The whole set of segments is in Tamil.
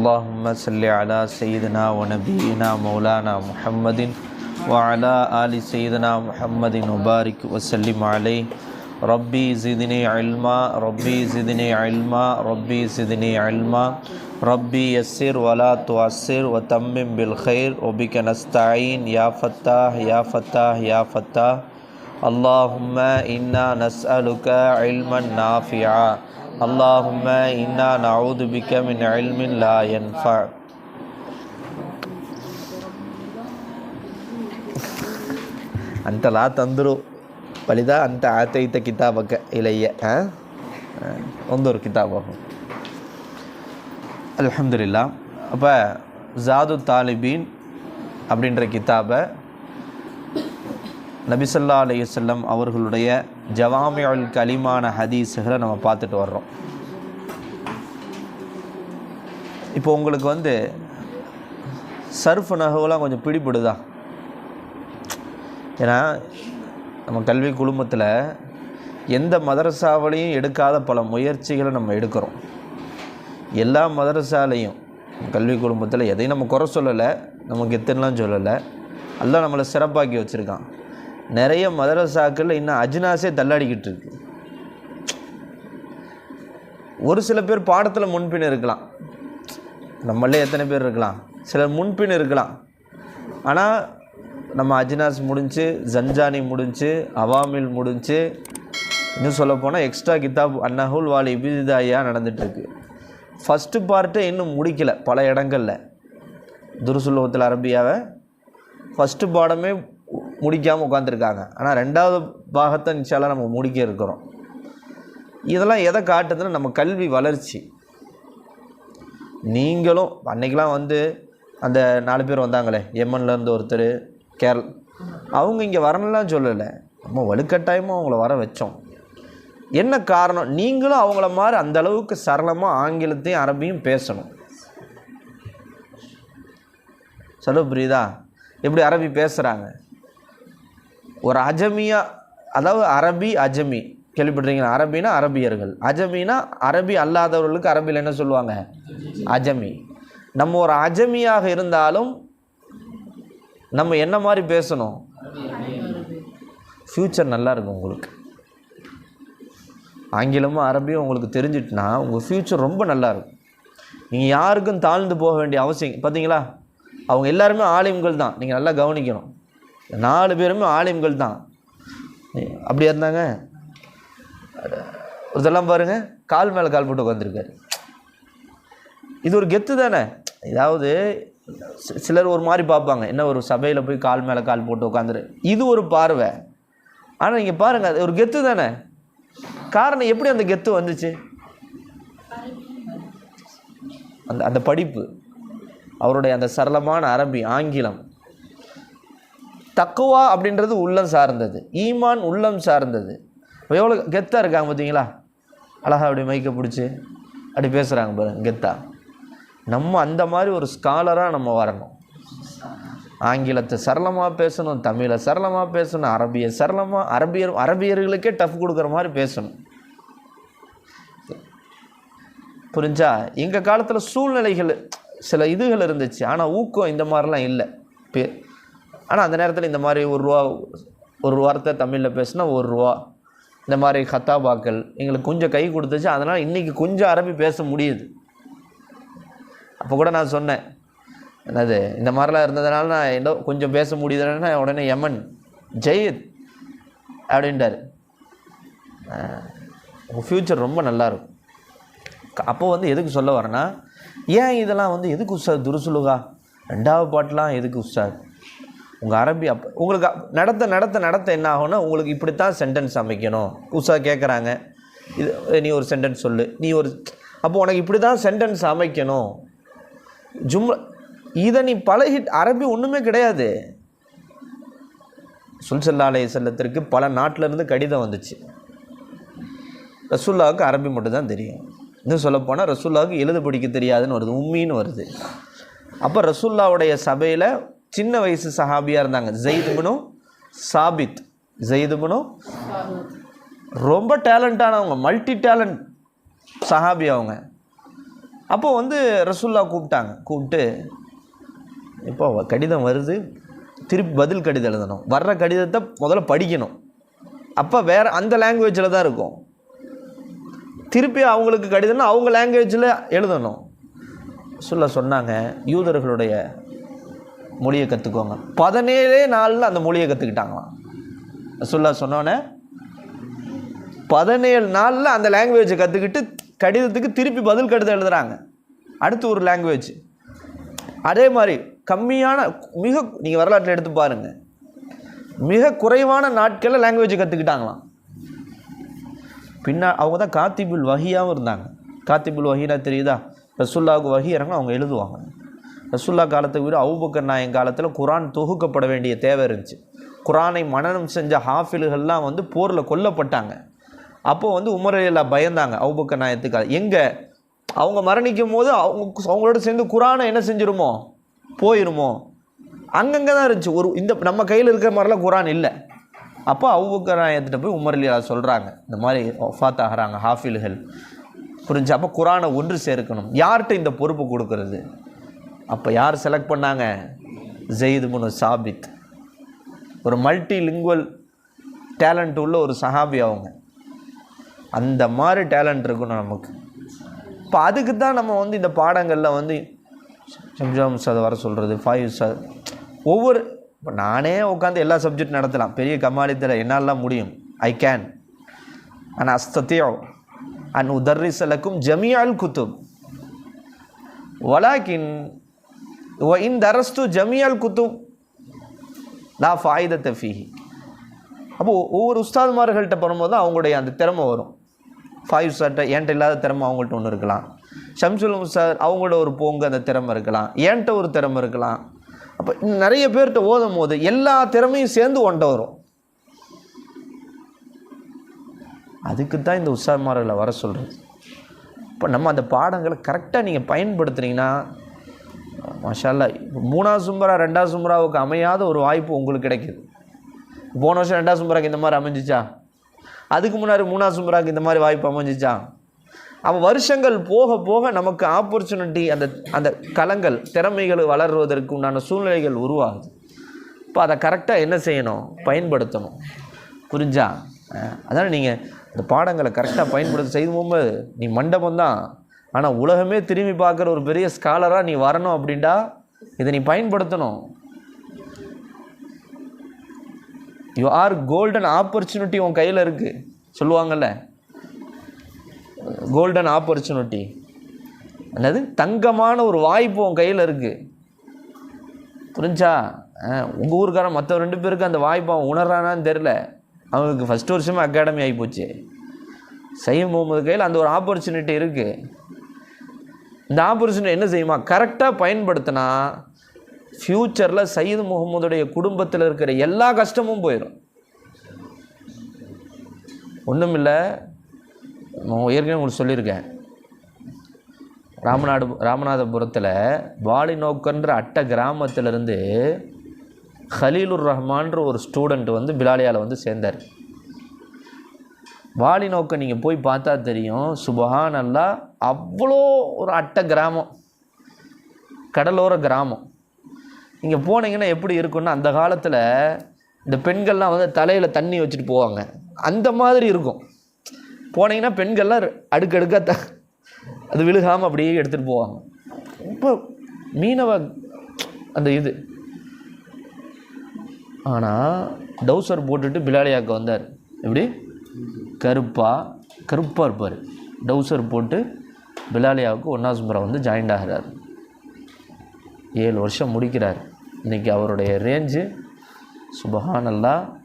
اللہم صلی علی سیدنا و نبینا مولانا محمد وعلا آل سیدنا محمد مبارک وسلم علیہ ربی زدنی علما ربی زدنی علما ربی زدنی علما. ربی یسر ولا توثر و تمم بالخیر و بک نستعین یا فتح یا فتح یا فتح اللهم إنا نسألك علما نافعا اللهم إنا نعوذ بك من علم لا ينفع أنت لا تنظر ولذا أنت آتيت كتابك إلي ها انظر كتابه الحمد لله அப்போ ஜாது தாலிபீன் அப்படின்ற கிதாபை நபிசல்லா அலையுசல்லம் அவர்களுடைய ஜவாமியுல் கலிமான ஹதீஸுகளை நம்ம பார்த்துட்டு வர்றோம். இப்போ உங்களுக்கு வந்து சர்ஃப் நகவெல்லாம் கொஞ்சம் பிடிபடுதா? ஏன்னா நம்ம கல்வி குழுமத்தில் எந்த மதரசாவிலையும் எடுக்காத பல முயற்சிகளை நம்ம எடுக்கிறோம். எல்லா மதரசாலையும் கல்வி குழுமத்தில் எதையும் நம்ம குறை சொல்லலை நமக்கு எத்தனைலாம் சொல்லலை எல்லாம் நம்மளை சிறப்பாக்கி வச்சுருக்கான். நிறைய மதரசாக்கள் இன்னும் அஜ்னாஸே தள்ளாடிக்கிட்டு இருக்கு. ஒரு சில பேர் பாடத்தில் முன்பின் இருக்கலாம். நம்மளே எத்தனை பேர் இருக்கலாம். சிலர் முன்பின் இருக்கலாம். ஆனால் நம்ம அஜினாஸ் முடிஞ்சு ஜன்ஜானி முடிஞ்சு அவாமில் முடிஞ்சு இன்னும் சொல்லப்போனால் எக்ஸ்ட்ரா கிதாப் அன்னஹுல் வாலி இபிதாயா நடந்துகிட்ருக்கு ஃபஸ்ட்டு பார்ட்டை இன்னும் முடிக்கலை பல இடங்களில். துருசுல்லோகத்தில் அரபியாவை. ஃபஸ்ட்டு பாடமே முடிக்காமல் உட்காந்துருக்காங்க ஆனால் ரெண்டாவது பாகத்தை நிச்சயம் நம்ம முடிக்க இருக்கிறோம். இதெல்லாம் எதை காட்டுதுன்னா நம்ம கல்வி வளர்ச்சி. நீங்களும் அன்றைக்கெலாம் வந்து அந்த நாலு பேர் வந்தாங்களே எம்என்லேருந்து ஒருத்தர் கேரள் அவங்க இங்கே வரணும்லாம் சொல்லலை. நம்ம வலுக்கட்டாயமாக அவங்கள வர வச்சோம். என்ன காரணம்? நீங்களும் அவங்கள மாதிரி அந்த அளவுக்கு சரளமாக ஆங்கிலத்தையும் அரபியும் பேசணும். சொல்ல புரியுதா? எப்படி அரபி பேசுகிறாங்க ஒரு அஜமியா அதாவது அரபி அஜமி. கேள்விப்பட்டிருக்கீங்களா? அரபினா அரபியர்கள். அஜமினா அரபி அல்லாதவர்களுக்கு அரபியில் என்ன சொல்லுவாங்க? அஜமி. நம்ம ஒரு அஜமியாக இருந்தாலும் நம்ம என்ன மாதிரி பேசணும்? ஃப்யூச்சர் நல்லா இருக்கும் உங்களுக்கு. ஆங்கிலமும் அரபியும் உங்களுக்கு தெரிஞ்சிட்டுனா உங்கள் ஃப்யூச்சர் ரொம்ப நல்லா இருக்கும். நீங்கள் யாருக்கும் தாழ்ந்து போக வேண்டிய அவசியம் பார்த்தீங்களா? அவங்க எல்லாருமே ஆலிம்கள் தான். நீங்கள் நல்லா கவனிக்கணும். நாலு பேருமே ஆலிம்கள் தான். அப்படியா இருந்தாங்க? ஒருத்தெல்லாம் பாருங்கள் கால் மேலே கால் போட்டு உட்காந்துருக்காரு இது ஒரு கெத்து தானே? ஏதாவது சிலர் ஒரு மாதிரி பார்ப்பாங்க. என்ன ஒரு சபையில் போய் கால் மேலே கால் போட்டு உட்காந்துரு இது ஒரு பார்வை. ஆனால் நீங்கள் பாருங்கள் அது ஒரு கெத்து தானே? காரணம் எப்படி அந்த கெத்து வந்துச்சு? அந்த அந்த படிப்பு. அவருடைய அந்த சரளமான அரபி ஆங்கிலம். தக்குவா அப்படின்றது உள்ளம் சார்ந்தது. ஈமான் உள்ளம் சார்ந்தது. இப்போ எவ்வளோ கெத்தாக இருக்காங்க பார்த்தீங்களா? அழகா அப்படி மைக்கை பிடிச்சி அப்படி பேசுகிறாங்க பாருங்க கெத்தா. நம்ம அந்த மாதிரி ஒரு ஸ்காலராக நம்ம வரணும். ஆங்கிலத்தை சரளமாக பேசணும் தமிழை சரளமாக பேசணும் அரபியை சரளமாக அரபியர் அரபியர்களுக்கே டஃப் கொடுக்குற மாதிரி பேசணும். புரிஞ்சா? எங்கள் காலத்தில் சூழ்நிலைகள் சில இதுகள் இருந்துச்சு. ஆனால் ஊக்கம் இந்த மாதிரிலாம் இல்லை. பே ஆனால் அந்த நேரத்தில் இந்த மாதிரி ஒரு ரூபா ஒரு வார்த்தை தமிழில் பேசினா ஒரு ரூபா. இந்த மாதிரி கத்தாபாக்கள் எங்களுக்கு கொஞ்சம் கை கொடுத்துச்சு அதனால் இன்றைக்கி கொஞ்சம் அரபி பேச முடியுது. அப்போ கூட நான் சொன்னேன் என்னது இந்த மாதிரிலாம் இருந்ததுனால நான் ஏதோ கொஞ்சம் பேச முடியுதுன்னா உடனே யமன் ஜெயித் அப்படின்ட்டார் உங்கள் ஃப்யூச்சர் ரொம்ப நல்லாயிருக்கும் அப்போ வந்து எதுக்கு சொல்ல வரேன்னா ஏன் இதெல்லாம் வந்து எதுக்கு உஷார் துருசுலுகா? ரெண்டாவது பாட்டெலாம் எதுக்கு உஷார் உங்கள் அரபி அப்போ உங்களுக்கு நடத்த நடத்த நடத்த என்ன ஆகும்னா உங்களுக்கு இப்படி தான் சென்டென்ஸ் அமைக்கணும். புதுசாக கேட்குறாங்க இது நீ ஒரு சென்டென்ஸ் சொல்லு. நீ ஒரு அப்போ உனக்கு இப்படி தான் சென்டென்ஸ் அமைக்கணும். ஜும் இதை நீ பழகி அரபி ஒன்றுமே கிடையாது. சுல்சல்லாலய செல்லத்திற்கு பல நாட்டிலேருந்து கடிதம் வந்துச்சு. ரசுல்லாவுக்கு அரபி மட்டும் தான் தெரியும். இன்னும் சொல்லப்போனால் ரசுல்லாவுக்கு எழுத படிக்க தெரியாதுன்னு வருது. உம்மின்னு வருது. அப்போ ரசுல்லாவுடைய சபையில் சின்ன வயசு சஹாபியாக இருந்தாங்க. ஜெயிதுபனும் சாபித். ஜெயிதுபனும் ரொம்ப டேலண்டானவங்க மல்டி டேலண்ட் சஹாபி அவங்க. அப்போ வந்து ரசுல்லா கூப்பிட்டாங்க. கூப்பிட்டு இப்போ கடிதம் வருது. திருப்பி பதில் கடிதம் எழுதணும். வர்ற கடிதத்தை முதல்ல படிக்கணும். அப்போ வேறு அந்த லாங்குவேஜில் தான் இருக்கும். திருப்பி அவங்களுக்கு கடிதம்னா அவங்க லாங்குவேஜில் எழுதணும். சொல்ல சொன்னாங்க. யூதர்களுடைய மொழியை கற்றுக்கோங்க பதினேழே நாளில் அந்த மொழியை கற்றுக்கிட்டாங்களாம் சொல்ல சொன்னோன்னே பதினேழு நாளில் அந்த லாங்குவேஜை கற்றுக்கிட்டு கடிதத்துக்கு திருப்பி பதில் கடிதம் எழுதுகிறாங்க அடுத்து ஒரு லாங்குவேஜ் அதே மாதிரி கம்மியான மிக நீங்கள் வரலாற்றில் எடுத்து பாருங்கள் மிக குறைவான நாட்களில் லாங்குவேஜை கற்றுக்கிட்டாங்களாம் பின்னா அவங்க தான் காத்திபுல் வகையாகவும் இருந்தாங்க. காத்திபுல் வஹீனா தெரியுதா? ரசுல்லாவுக்கு வகை இறங்க அவங்க எழுதுவாங்க. ரசுல்லா காலத்தை விட அவுபக்கர் நாயன் காலத்தில் குரான் தொகுக்கப்பட வேண்டிய தேவை இருந்துச்சு. குரானை மனநம் செஞ்ச ஹாஃபில்கள்லாம் வந்து போரில் கொல்லப்பட்டாங்க. அப்போது வந்து உமரையெல்லாம் பயந்தாங்க அவுபக்கர் நாயத்துக்காக. எங்கே? அவங்க மரணிக்கும் போது அவங்க அவங்களோட சேர்ந்து குரானை என்ன செஞ்சிருமோ? போயிருமோ? அங்கங்கே தான் இருந்துச்சு. ஒரு இந்த நம்ம கையில் இருக்கிற மாதிரிலாம் குரான் இல்லை. அப்போ அவுபக்கர் நாயத்திட்ட போய் உமரலியா சொல்கிறாங்க இந்த மாதிரி ஒஃபாத் ஆகிறாங்க ஹாஃபில்கள். புரிஞ்சு? அப்போ குரானை ஒன்று சேர்க்கணும். யார்கிட்ட இந்த பொறுப்பு கொடுக்கறது? அப்போ யார் செலக்ட் பண்ணாங்க? ஜெயித் முனு சாபித். ஒரு மல்டி லிங்குவல் டேலண்ட் உள்ள ஒரு சஹாபி அவங்க. அந்த மாதிரி டேலண்ட் இருக்கணும் நமக்கு. இப்போ அதுக்கு தான் நம்ம வந்து இந்த பாடங்களில் வந்து சம்ஜாம் சார் வர சொல்கிறது ஃபைவ் சார். ஒவ்வொரு இப்போ நானே உட்காந்து எல்லா சப்ஜெக்ட் நடத்தலாம். பெரிய கமாலித்தில் என்னாலாம் முடியும். ஐ கேன் அண்ட் அஸ்தத்தியோ அண்ட் உதர்ரிசலக்கும் ஜமியால் குத்துப். வலாக்கின் இன் அரஸ்து ஜமியால் குத்தும் லா ஃபாயுதத்தை ஃபீஹி அப்போது ஒவ்வொரு உஸ்தாதுமார்கள்ட்ட போகும்போது அவங்களுடைய அந்த திறமை வரும். ஃபைவ் சார்ட்ட என்கிட்ட இல்லாத திறமை அவங்கள்ட்ட ஒன்று இருக்கலாம். ஷம்சுல் சார் அவங்களோட ஒரு போங்கு அந்த திறமை இருக்கலாம். என்கிட்ட ஒரு திறமை இருக்கலாம். அப்போ நிறைய பேர்கிட்ட ஓதும் போது எல்லா திறமையும் சேர்ந்து ஒன்றை வரும். அதுக்கு தான் இந்த உஸ்தாதுமார்களை வர சொல்கிறது இப்போ நம்ம அந்த பாடங்களை கரெக்டாக நீங்கள் பயன்படுத்துகிறீங்கன்னா மஷாலா இப்போ மூணாவது சும்பரா ரெண்டாவது சும்பராவுக்கு அமையாத ஒரு வாய்ப்பு உங்களுக்கு கிடைக்குது. போன வருஷம் ரெண்டாவது சும்பராக்கு இந்த மாதிரி அமைஞ்சிச்சா? அதுக்கு முன்னாடி மூணாவது சும்பராக்கு இந்த மாதிரி வாய்ப்பு அமைஞ்சிச்சா? அப்போ வருஷங்கள் போக போக நமக்கு ஆப்பர்ச்சுனிட்டி அந்த அந்த களங்கள் திறமைகள் வளர்வதற்கு உண்டான சூழ்நிலைகள் உருவாகுது. இப்போ அதை கரெக்டாக என்ன செய்யணும்? பயன்படுத்தணும். புரிஞ்சா? அதனால் அதான் நீங்கள் இந்த பாடங்களை கரெக்டாக பயன்படுத்த செய்யும் போது நீ மண்டபம் தான் ஆனால் உலகமே திரும்பி பார்க்குற ஒரு பெரிய ஸ்காலராக நீ வரணும் அப்படின்டா இதை நீ பயன்படுத்தணும். யூ ஆர் கோல்டன் ஆப்பர்ச்சுனிட்டி உன் கையில் இருக்குது சொல்லுவாங்கள்ல கோல்டன் ஆப்பர்ச்சுனிட்டி அல்லது தங்கமான ஒரு வாய்ப்பு உன் கையில் இருக்குது புரிஞ்சா? உங்கள் ஊருக்காரன் மற்ற ரெண்டு பேருக்கு அந்த வாய்ப்பு அவன் உணர்றானான்னு தெரில அவனுக்கு ஃபஸ்ட் வருஷமே அகாடமி ஆகிப்போச்சு செய்யும் போகும்போது கையில் அந்த ஒரு ஆப்பர்ச்சுனிட்டி இருக்குது இந்த ஆப்பர்ச்சுனிட்டி என்ன செய்யுமா? கரெக்டாக பயன்படுத்தினா ஃப்யூச்சரில் சயீது முகமதுடைய குடும்பத்தில் இருக்கிற எல்லா கஷ்டமும் போயிடும் ஒன்றும் இல்லை நான் ஏற்கனவே உங்களுக்கு சொல்லியிருக்கேன். ராமநாடு ராமநாதபுரத்தில் வாலி நோக்கன்ற அட்ட கிராமத்திலிருந்து ஹலீலுர் ரஹ்மான்ற ஒரு ஸ்டூடெண்ட் வந்து பிலாலியாவில் வந்து சேர்ந்தார். வாலி நோக்க நீங்கள் போய் பார்த்தா தெரியும் சுபஹான் அல்லா அவ்வளோ ஒரு அட்டை கிராமம். கடலோர கிராமம். இங்கே போனீங்கன்னா எப்படி இருக்கும்னா அந்த காலத்தில் இந்த பெண்கள்லாம் வந்து தலையில் தண்ணி வச்சுட்டு போவாங்க. அந்த மாதிரி இருக்கும். போனீங்கன்னா பெண்கள்லாம் அடுக்கடுக்காக த அது விழுகாமல் அப்படியே எடுத்துகிட்டு போவாங்க. இப்போ மீனவ அந்த இது. ஆனால் டவுசர் போட்டுட்டு பிலாலியாக்க வந்தார். எப்படி? கருப்பா கருப்பாக இருப்பார். டவுசர் போட்டு பிலாலியாவுக்கு ஒன்னாசுமரா வந்து ஜாயின்ட் ஆகிறார். ஏழு வருஷம் முடிக்கிறார். இன்றைக்கி அவருடைய ரேஞ்சு சுபஹானல்லா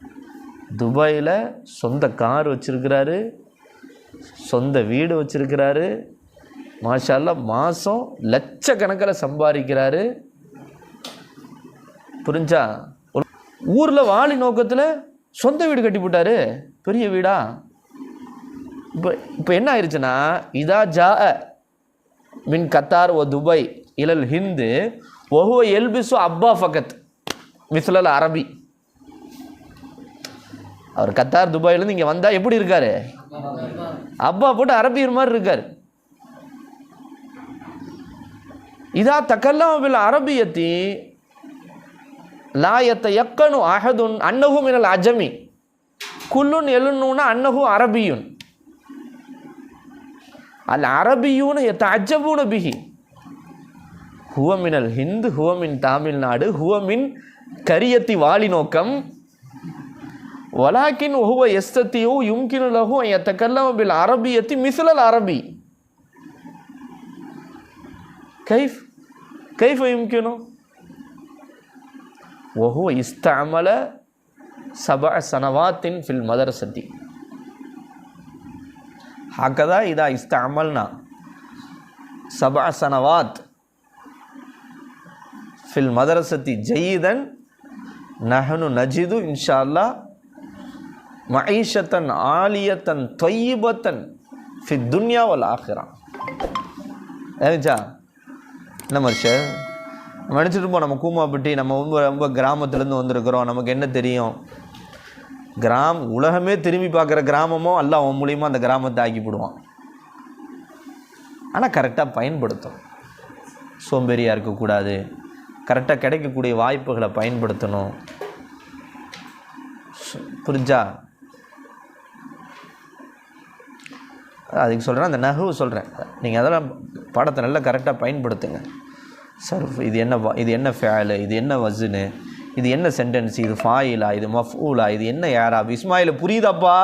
துபாயில் சொந்த கார் வச்சுருக்கிறாரு சொந்த வீடு வச்சுருக்கிறாரு. மாஷால மாதம் லட்சக்கணக்கில் சம்பாதிக்கிறாரு. புரிஞ்சா? ஊரில் வாலி நோக்கத்தில் சொந்த வீடு கட்டி போட்டார் பெரிய வீடா? இப்போ இப்போ என்ன ஆயிடுச்சுன்னா இதா ஜா மின் கத்தார் ஓ துபாய் இலல் ஹிந்து ஒஹுவ எல்பிசு அப்பா ஃபகத். மிஸ்லல் அரபி. அவர் கத்தார் துபாயிலேருந்து இங்கே வந்தால் எப்படி இருக்காரு? அப்பா போட்டு அரபியர் மாதிரி இருக்கார். இதா தக்கல்லாமில் அரபியத்தி லாயத்தை எக்கணும் அஹதுன் அன்னகும் இனல் அஜமி. குல்லுன் எழுநூன்னா அன்னஹு அரபியுன். அல் அரபியூன் தஜபூன பிஹி. ஹுவமினல் ஹிந்து ஹுவமின் தமிழ்நாடு ஹுவமின் கரியத்தி வாலி நோக்கம். வலாக்கின் ஒஹுவ எஸ்தத்தியோ யும்கினு எத்த கல்லமபில் பில் அரபியத்தி மிசலல் அரபி. கைஃப் கைஃப யும்கினு? ஒஹுவ இஸ்தாமலை சபா சனவாத்தின் ஃபில் மதரசதி ஹக்கதா இதா இஸ்த அமல்னா சபா சனவாத் ஃபில் மதரசதி ஜெயிதன் நஹனு நஜிது இன்ஷா அல்லா மஈஷத்தன் ஆலியத்தன் தொய்யபத்தன் ஃபி துன்யாவல் ஆகிறான் ஏச்சா என்ன மனுஷன் நினச்சிட்டு இருப்போம் நம்ம கூமாப்பட்டி நம்ம ரொம்ப ரொம்ப கிராமத்துலேருந்து வந்திருக்கிறோம். நமக்கு என்ன தெரியும்? கிராம் உலகமே திரும்பி பார்க்குற கிராமமோ அல்ல அவன் மூலியமாக அந்த கிராமத்தை ஆக்கிவிடுவான் ஆனால் கரெக்டாக பயன்படுத்தும் சோம்பேறியாக இருக்கக்கூடாது. கரெக்டாக கிடைக்கக்கூடிய வாய்ப்புகளை பயன்படுத்தணும். சு- புரிஞ்சா? அதுக்கு சொல்கிறேன் அந்த நகவு சொல்கிறேன் நீங்கள் அதெல்லாம் படத்தை நல்லா கரெக்டாக பயன்படுத்துங்க. சர்ஃப் இது என்ன இது என்ன ஃபேலு இது என்ன வசுனு இது என்ன சென்டென்ஸ் இது ஃபாயிலா இது மஃபூலா இது என்ன யாராப் இஸ்மாயில் புரியுதாப்பா?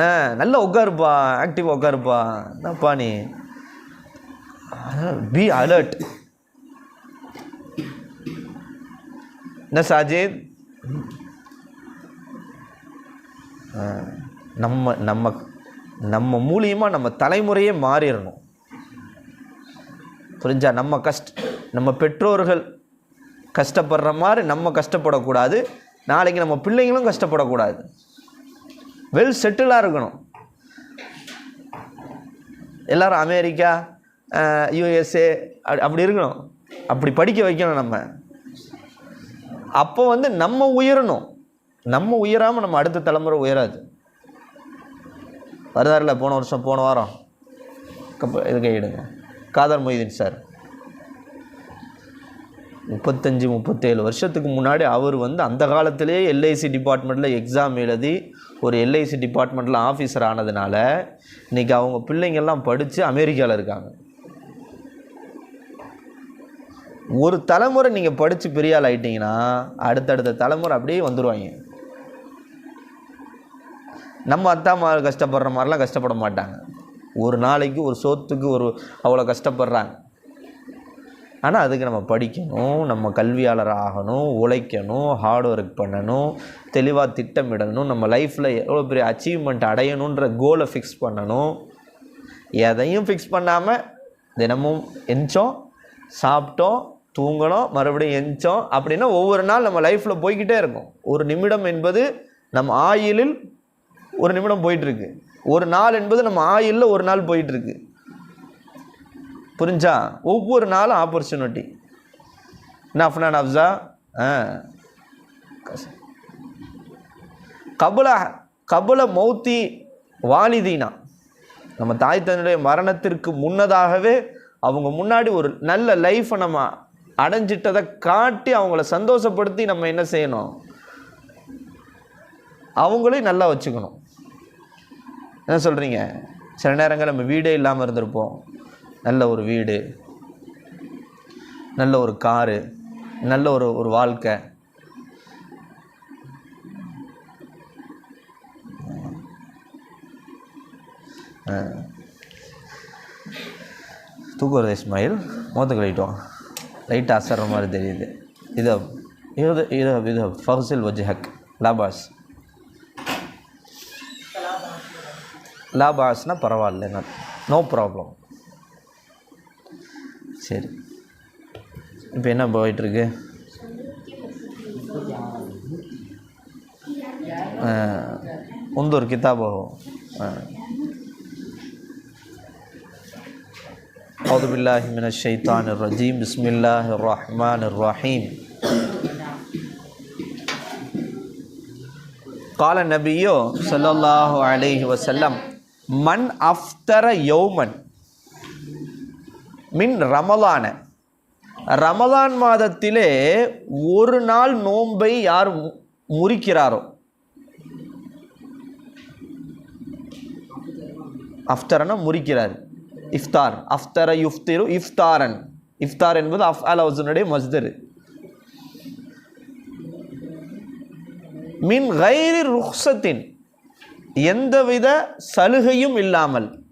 ஆ நல்லா உட்காருப்பா ஆக்டிவாக உட்காருப்பா. என்னப்பா நீ? பி அலர்ட் என்ன சாஜித்? நம்ம நம்ம நம்ம மூலியமாக நம்ம தலைமுறையே மாறிடணும் புரிஞ்சா? நம்ம கஷ்ட நம்ம பெற்றோர்கள் கஷ்டப்படுற மாதிரி நம்ம கஷ்டப்படக்கூடாது. நாளைக்கு நம்ம பிள்ளைங்களும் கஷ்டப்படக்கூடாது. வெல் செட்டிலாக இருக்கணும். எல்லாரும் அமெரிக்கா யூஎஸ்ஏ அப்படி இருக்கணும். அப்படி படிக்க வைக்கணும் நம்ம. அப்போ வந்து நம்ம உயரணும். நம்ம உயராமல் நம்ம அடுத்த தலைமுறை உயராது. வருதாரில்ல போன வருஷம் போன வாரம். இது கையிடுங்க. காதர் மொய்தீன் சார். முப்பத்தஞ்சு முப்பத்தேழு வருஷத்துக்கு முன்னாடி அவர் வந்து அந்த காலத்திலே எல்ஐசி டிபார்ட்மெண்ட்டில் எக்ஸாம் எழுதி ஒரு எல்ஐசி டிபார்ட்மெண்ட்டில் ஆஃபீஸர் ஆனதுனால இன்றைக்கி அவங்க பிள்ளைங்கள்லாம் படித்து அமெரிக்காவில் இருக்காங்க. ஒரு தலைமுறை நீங்கள் படித்து பெரிய ஆள் அடுத்தடுத்த தலைமுறை அப்படியே வந்துடுவாங்க நம்ம அத்தா அம்மா கஷ்டப்படுற மாதிரிலாம் கஷ்டப்பட மாட்டாங்க. ஒரு நாளைக்கு ஒரு சோத்துக்கு ஒரு அவ்வளோ கஷ்டப்படுறாங்க. ஆனால் அதுக்கு நம்ம படிக்கணும் நம்ம கல்வியாளர் ஆகணும் உழைக்கணும் ஹார்ட் ஒர்க் பண்ணணும் தெளிவாக திட்டமிடணும் நம்ம லைஃப்பில் எவ்வளோ பெரிய அச்சீவ்மெண்ட் அடையணுன்ற கோலை ஃபிக்ஸ் பண்ணணும். எதையும் ஃபிக்ஸ் பண்ணாமல் தினமும் எஞ்சோம் சாப்பிட்டோம் தூங்கணும் மறுபடியும் எஞ்சோம் அப்படின்னா ஒவ்வொரு நாள் நம்ம லைஃப்பில் போய்க்கிட்டே இருக்கும். ஒரு நிமிடம் என்பது நம்ம ஆயிலில் ஒரு நிமிடம் போயிட்டுருக்கு ஒரு நாள் என்பது நம்ம ஆயிலில் ஒரு நாள் போயிட்டுருக்கு புரிஞ்சா? ஒவ்வொரு நாளும் ஆப்பர்ச்சுனிட்டி என்ன அஃப்னான் அப்சா ஆ. கபல கபல மௌத்தி வாலிதீனா. நம்ம தாய் தன்னுடைய மரணத்திற்கு முன்னதாகவே அவங்க முன்னாடி ஒரு நல்ல லைஃப்பை நம்ம அடைஞ்சிட்டதை காட்டி அவங்கள சந்தோஷப்படுத்தி நம்ம என்ன செய்யணும்? அவங்களையும் நல்லா வச்சுக்கணும். என்ன சொல்கிறீங்க சில நேரங்கள் நம்ம வீடே இல்லாமல் இருந்திருப்போம். நல்ல ஒரு வீடு நல்ல ஒரு காரு நல்ல ஒரு ஒரு வாழ்க்கை. தூக்குறது இஸ்மாயில் மோத்த கழிட்டோம் லைட்டாக அசர்ற மாதிரி தெரியுது. இது இது இது இது ஃபஹசில் வஜ்ஹக் லாபாஸ் லாபாஸ்னால் பரவாயில்ல நோ ப்ராப்ளம் சரி இப்போ என்ன போயிட்டுருக்கு உந்தூர் கிதாபோ أعوذ بالله من الشيطان الرجيم بسم الله الرحمن الرحيم கால நபியோ ஸல்லல்லாஹு அலைஹி வஸல்லம் மன் அஃப்தர யௌமன் மின் ரமலான. ரமலான் மாதத்திலே ஒரு நாள் நோன்பை யார் மு- முறிக்கிறாரோ? அஃப்தரனா முறிக்கிறார். இஃப்தார். அஃப்தர யுஃப்திரு இஃப்தாரன். இஃப்தார் என்பது அஃப் அல் ஹவுசனுடைய மஸ்தர் மின் கைரி ருக்ஸத்தின் எந்தவித சலுகையும் இல்லாமல்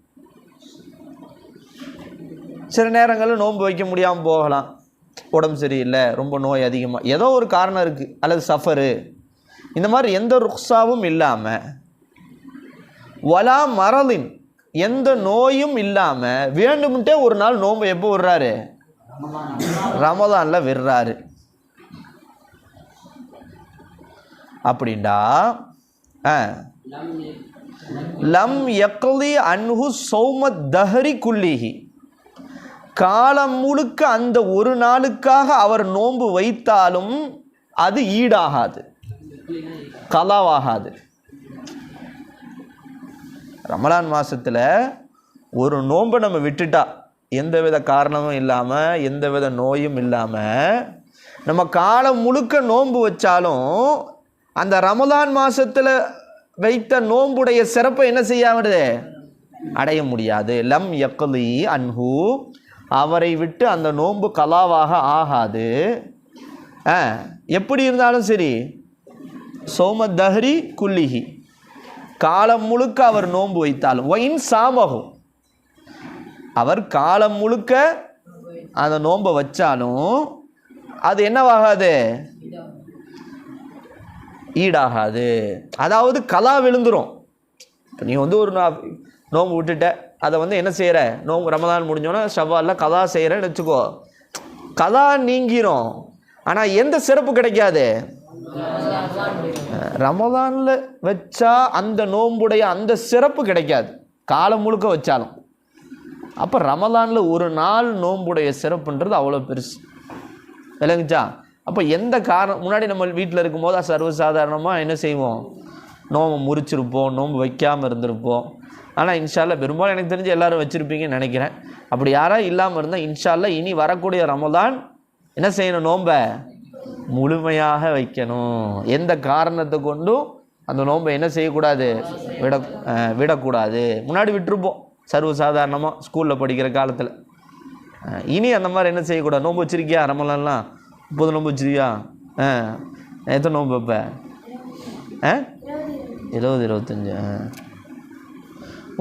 சில நேரங்களில் நோன்பு வைக்க முடியாமல் போகலாம். உடம்பு சரியில்லை ரொம்ப நோய் அதிகமாக ஏதோ ஒரு காரணம் இருக்குது அல்லது சஃபரு இந்த மாதிரி எந்த ருக்ஸாவும் இல்லாமல் வலா மரலின் எந்த நோயும் இல்லாமல் வேண்டும்ட்டே ஒரு நாள் நோன்பு எப்போ விடுறாரு? ரமதானில் விடுறாரு. அப்படின்டா ஆ. லம் எக்லி அன்ஹு சௌமத் தஹரி குல்லிஹி. காலம் முழுக்க அந்த ஒரு நாளுக்காக அவர் நோன்பு வைத்தாலும் அது ஈடாகாது. கலாவாகாது. ரமலான் மாதத்தில் ஒரு நோன்பை நம்ம விட்டுட்டா எந்தவித காரணமும் இல்லாமல் எந்தவித நோயும் இல்லாமல் நம்ம காலம் முழுக்க நோன்பு வச்சாலும் அந்த ரமலான் மாதத்தில் வைத்த நோன்புடைய சிறப்பை என்ன செய்யாமது அடைய முடியாது. லம் யக்லி அன்ஹூ அவரை விட்டு அந்த நோன்பு கலாவாக ஆகாது. ஆ, எப்படி இருந்தாலும் சரி சோம தஹரி குல்லிஹி. காலம் முழுக்க அவர் நோன்பு வைத்தாலும் ஒயின் சாமகும் அவர் காலம் முழுக்க அந்த நோன்பை வச்சாலும் அது என்னவாகாது? ஈடாகாது. அதாவது கலா விழுந்துரும். இப்போ நீ வந்து ஒரு நா- நோன்பு விட்டுட்ட. அதை வந்து என்ன செய்கிற நோன்பு ரமதான் முடிஞ்சோன்னா ஷவ்வாலில் கதா செய்கிறேன்னு வச்சுக்கோ. கதா நீங்கிரும். ஆனால் எந்த சிறப்பு கிடைக்காது? ரமதானில் வச்சா அந்த நோன்புடைய அந்த சிறப்பு கிடைக்காது. காலம் முழுக்க வச்சாலும். அப்போ ரமதானில் ஒரு நாள் நோன்புடைய சிறப்புன்றது அவ்வளோ பெருசு. விளங்குச்சா? அப்போ எந்த காரணம்? முன்னாடி நம்ம வீட்டில் இருக்கும்போது சர்வசாதாரணமாக என்ன செய்வோம்? நோம்பு முறிச்சிருப்போம் நோன்பு வைக்காமல் இருந்திருப்போம். ஆனால் இன்ஷால்லா பெரும்பாலும் எனக்கு தெரிஞ்சு எல்லாரும் வச்சுருப்பீங்கன்னு நினைக்கிறேன். அப்படி யாராக இல்லாமல் இருந்தால் இன்ஷால்லா இனி வரக்கூடிய ரமதான் என்ன செய்யணும்? நோன்பை முழுமையாக வைக்கணும். எந்த காரணத்தை கொண்டும் அந்த நோன்பை என்ன செய்யக்கூடாது? விட விடக்கூடாது. முன்னாடி விட்டுருப்போம். சர்வசாதாரணமாக ஸ்கூலில் படிக்கிற காலத்தில். இனி அந்த மாதிரி என்ன செய்யக்கூடாது? நோன்பு வச்சிருக்கியா? ரமலான்லாம்? முப்பது நோன்பு வச்சிருக்கியா? ஆ எத்தனை நோன்பு வைப்ப? ஆ இருபது இருபத்தஞ்சு ஆ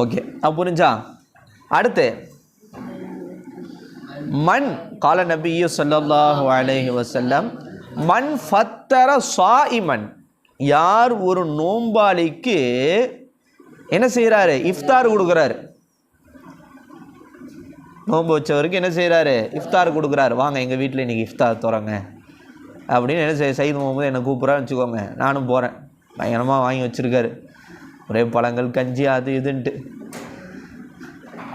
ஓகே அப்போ புரிஞ்சா? அடுத்து மண் கால நபியு ஸல்லல்லாஹு அலஹி வசல்லம் மண் ஃபத்தர சாயிமன். யார் ஒரு நோம்பாளிக்கு என்ன செய்கிறாரு இஃப்தார் கொடுக்குறாரு. நோன்பு வச்சவருக்கு என்ன செய்கிறாரு இஃப்தார் கொடுக்குறாரு. வாங்க எங்கள் வீட்டில் இன்றைக்கி இஃப்தார் தரோங்க அப்படின்னு என்ன செய்ய சைது முகமது என்னை கூப்பிட்றான்னு வச்சுக்கோங்க. நானும் போகிறேன் பயங்கரமாக வாங்கி வச்சுருக்காரு. ஒரே பழங்கள் கஞ்சி அது இதுன்ட்டு.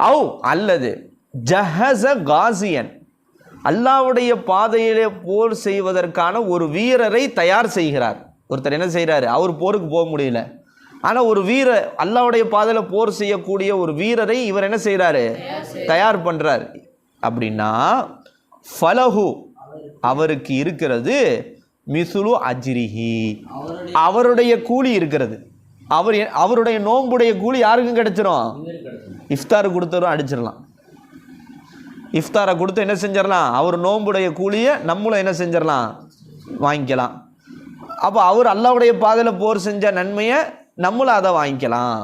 அவ் அல்லது ஜஹஸ காசியன் அல்லாவுடைய பாதையிலே போர் செய்வதற்கான ஒரு வீரரை தயார் செய்கிறார். ஒருத்தர் என்ன செய்கிறாரு அவர் போருக்கு போக முடியல. ஆனால் ஒரு வீர அல்லாவுடைய பாதையில் போர் செய்யக்கூடிய ஒரு வீரரை இவர் என்ன செய்கிறாரு தயார் பண்ணுறார் அப்படின்னா ஃபலஹு அவருக்கு இருக்கிறது மிசுலு அஜ்ரிஹி. அவருடைய கூலி இருக்கிறது. அவர் அவருடைய நோன்புடைய கூலி யாருக்கும் கிடைச்சிரும்? இஃப்தார் கொடுத்தரும் அடிச்சிடலாம். இஃப்தாரை கொடுத்து என்ன செஞ்சிடலாம்? அவர் நோன்புடைய கூலியை நம்மளும் என்ன செஞ்சிடலாம்? வாங்கிக்கலாம். அப்போ அவர் அல்லாவுடைய பாதையில் போர் செஞ்ச நன்மையை நம்மளும் அதை வாங்கிக்கலாம்.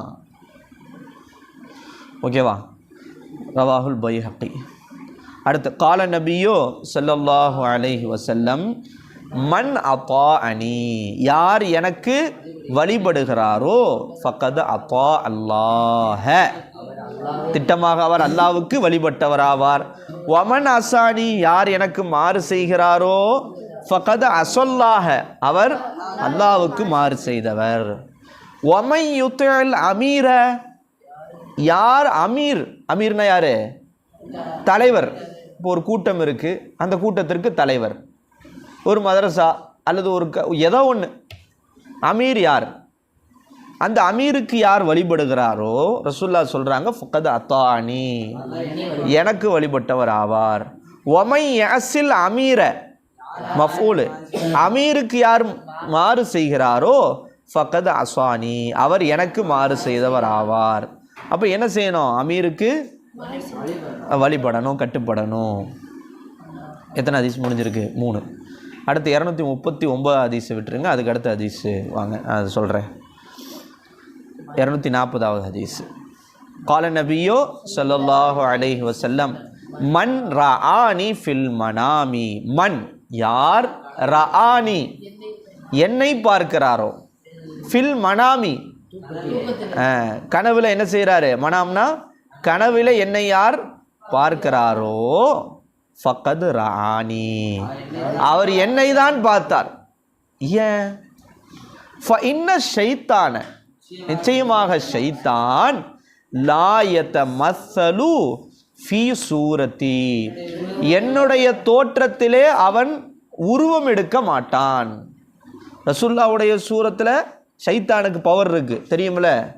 ஓகேவா ரவாஹுல் பைஹக்கி. அடுத்து கால நபியோ ஸல்லல்லாஹு அலைஹி வஸல்லம் மண் அப்பா அணி. யார் எனக்கு வழிபடுகிறாரோ? ஃபக்கது அப்பா அல்லாஹ. திட்டமாக அவர் அல்லாவுக்கு வழிபட்டவராவார். வமன் அசானி யார் எனக்கு மாறு செய்கிறாரோ? ஃபகத அசொல்லாக அவர் அல்லாவுக்கு மாறு செய்தவர். ஒமை யுத்தல் அமீர. யார் அமீர்? அமீர்னா யாரு? தலைவர். இப்போ ஒரு கூட்டம் இருக்குது அந்த கூட்டத்திற்கு தலைவர். ஒரு மதரசா அல்லது ஒரு க ஏதோ ஒன்று அமீர் யார்? அந்த அமீருக்கு யார் வழிபடுகிறாரோ ரசூல்லா சொல்கிறாங்க ஃபக்கத் அத்தானி. எனக்கு வழிபட்டவர் ஆவார். ஒமை யசில் அமீர. மஃபூலு. அமீருக்கு யார் மாறு செய்கிறாரோ ஃபக்கத் அஸ்வானி அவர் எனக்கு மாறு செய்தவர் ஆவார். அப்போ என்ன செய்யணும்? அமீருக்கு வழிபடணும் கட்டுப்படணும். எத்தனை ஹதீஸ் முடிஞ்சிருக்கு? மூணு. அடுத்து இரநூத்தி முப்பத்தி ஒம்பது அதிசு விட்டுருங்க. அதுக்கு அடுத்த அதிசு வாங்க அது சொல்கிறேன் இரநூத்தி நாற்பதாவது ஹதீஸ் கால நபியோ ஸல்லல்லாஹு அலைஹி வசல்லம் மண் ரஆனி ஃபில் மனாமி மண் யார் ரஆனி என்னை பார்க்கிறாரோ ஃபில் மனாமி கனவில் என்ன செய்கிறாரு மனாம்னா கனவில் என்னை யார் பார்க்கிறாரோ ஃபக்கது ராணி அவர் என்னை தான் பார்த்தார். ஏன்? ஃப இன்ன ஷைத்தான. நிச்சயமாக ஷைத்தான். லாயத்த மசலு ஃபீ சூரத்தி. என்னுடைய தோற்றத்திலே அவன் உருவம் எடுக்க மாட்டான். ரசுல்லாவுடைய சூரத்தில் ஷைத்தானுக்கு பவர் இருக்குது தெரியுமில்ல?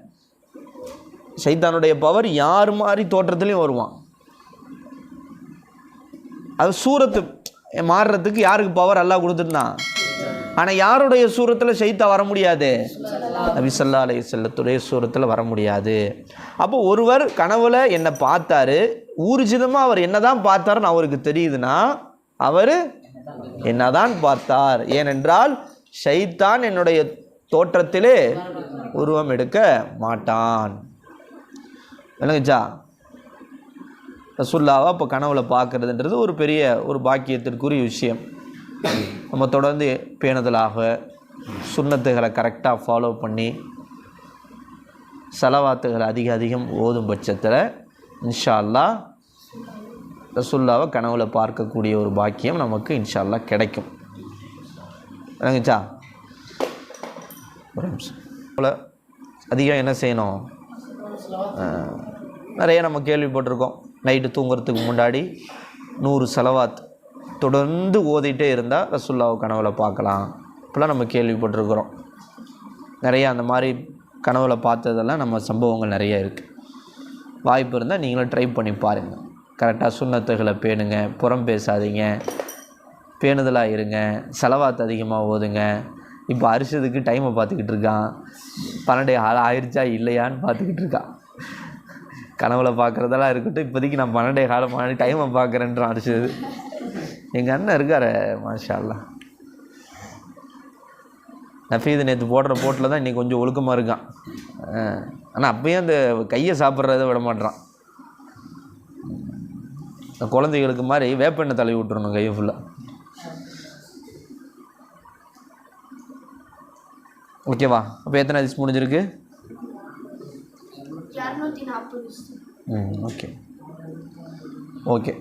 ஷைத்தானுடைய பவர் யார் மாதிரி தோற்றத்துலேயும் வருவான். அது சூரத்து மாறுறதுக்கு யாருக்கு பவர் அல்லாஹ் கொடுத்துருந்தான் ஆனால் யாருடைய சூரத்தில் ஷைத்தா வர முடியாது? நபிசல்லா ஸல்லல்லாஹு செல்லத்துடைய சூரத்தில் வர முடியாது. அப்போ ஒருவர் கனவுல என்னை பார்த்தாரு ஊர்ஜிதமாக அவர் என்னதான் பார்த்தாருன்னு அவருக்கு தெரியுதுன்னா அவர் என்னதான் பார்த்தார்? ஏனென்றால் ஷைத்தான் என்னுடைய தோற்றத்திலே உருவம் எடுக்க மாட்டான். விளங்குச்சா? ரசுல்லாவை இப்போ கனவுல பார்க்குறதுன்றது ஒரு பெரிய ஒரு பாக்கியத்திற்குரிய விஷயம். நம்ம தொடர்ந்து பேணுதலாக சுண்ணத்துகளை கரெக்டாக ஃபாலோ பண்ணி செலவாத்துகளை அதிக அதிகம் ஓதும் பட்சத்தில் இன்ஷா அல்லாஹ் ரசுல்லாவை கனவுல பார்க்கக்கூடிய ஒரு பாக்கியம் நமக்கு இன்ஷால்லா கிடைக்கும். விளங்குச்சா? ஒரு நிமிஷம். போல் அதிகம் என்ன செய்யணும்? நிறைய நம்ம கேள்விப்பட்டிருக்கோம். நைட்டு தூங்குறதுக்கு முன்னாடி நூறு செலவாத் தொடர்ந்து ஓதிட்டே இருந்தால் ரசுல்லாவை கனவுல பார்க்கலாம். இப்போலாம் நம்ம கேள்விப்பட்டிருக்கிறோம். நிறையா அந்த மாதிரி கனவுல பார்த்ததெல்லாம் நம்ம சம்பவங்கள் நிறைய இருக்குது வாய்ப்பு இருந்தால் நீங்களும் ட்ரை பண்ணி பாருங்கள் கரெக்டாக சுண்ணத்துகளை பேணுங்க. புறம் பேசாதீங்க. பேணுதலாக இருங்க. செலவாத்து அதிகமாக ஓதுங்க. இப்போ அரிசதுக்கு டைமை பார்த்துக்கிட்டு இருக்கான். பன்னெண்டு ஆள் ஆயிடுச்சா இல்லையான்னு பார்த்துக்கிட்டு இருக்கான். கனவுல பார்க்குறதெல்லாம் இருக்கட்டும் இப்போதைக்கு நான் பன்னெண்டே காலம் மாதிரி டைமை பார்க்குறேன்றான் அடிச்சது எங்கள் அண்ணன் இருக்காரு மாஷா நஃபீது நேற்று போடுற போட்டில் தான் இன்றைக்கி கொஞ்சம் ஒழுக்கமாக இருக்கான். ஆனால் அப்பயும் அந்த கையை சாப்பிட்றத விட மாட்டான் இந்த குழந்தைகளுக்கு மாதிரி வேப்பெண்ணெய் தலை விட்டுறணும் கையை ஃபுல்லாக ஓகேவா அப்போ எத்தனை ஹதீஸ் முடிஞ்சிருக்கு? இரநூத்தி நாற்பது. ஓகே. ஓகே.